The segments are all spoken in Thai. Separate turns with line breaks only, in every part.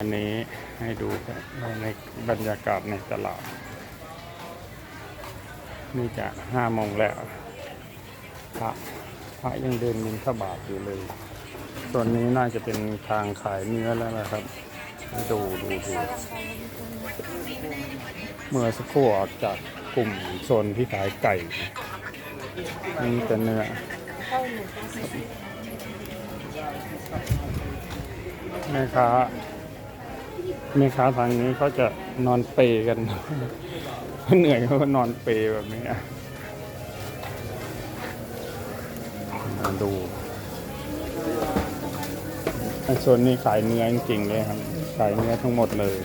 อันนี้ให้ดูในบรรยากาศในตลาด นี่จะห้าโมงแล้วพระพระยังเดินบินขบาทอยู่เลย ส่วนนี้น่าจะเป็นทางขายเนื้อแล้วนะครับ ดูดูดูเมื่อสักครู่ออกจากกลุ่มโซนที่ขายไก่นี่เป็นเนื้อแม่ค้า แม่ค้าทางนี้เขาจะนอนเปรกัน เหนื่อยเขาก็นอนเปรแบบนี้มาดูไอ้โซนนี้ขายเนื้อจริงๆเลยครับ ขายเนื้อทั้งหมดเลย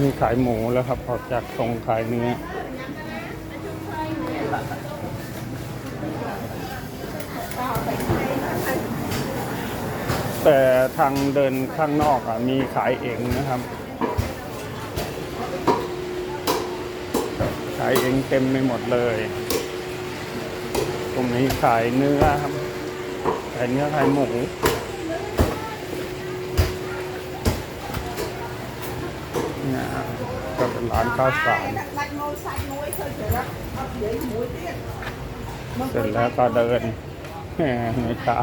นี่ขายหมูแล้วครับออกจากตรงขายเนื้อ แต่ทางเดินข้างนอกอะมีขายเองนะครับ ขายเองเต็มไปหมดเลย ตรงนี้ขายเนื้อครับขายเนื้อขายหมูเนี่ยก็เป็นร้านข้าวสารเสร็จแล้วก็เดินแม่ค้า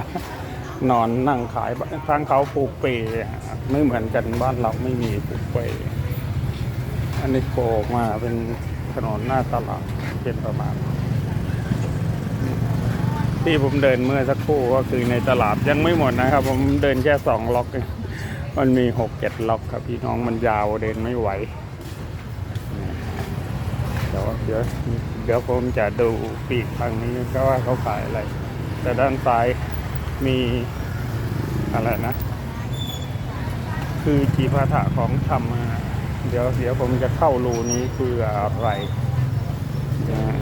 นอนนั่งขายทางเขาปลูกเปรย์ไม่เหมือนกันบ้านเราไม่มีปลูกเปรย์อันนี้โผล่ออกมาเป็นถนนหน้าตลาดเป็นประมาณ ที่ผมเดินเมื่อสักครู่ก็คือในตลาดยังไม่หมดนะครับ ผมเดินแค่สองล็อก มันมีหกเจ็ดล็อกครับ พี่น้องมันยาวเดินไม่ไหวเดี๋ยวเดี๋ยวเดี๋ยวผมจะดูปีกทางนี้ก็ว่าเขาขายอะไร แต่ด้านซ้าย มีอะไรนะ คือจีพาถะของธรรมเดี๋ยวเดี๋ยวผมจะเข้ารูนี้คืออะไรนะ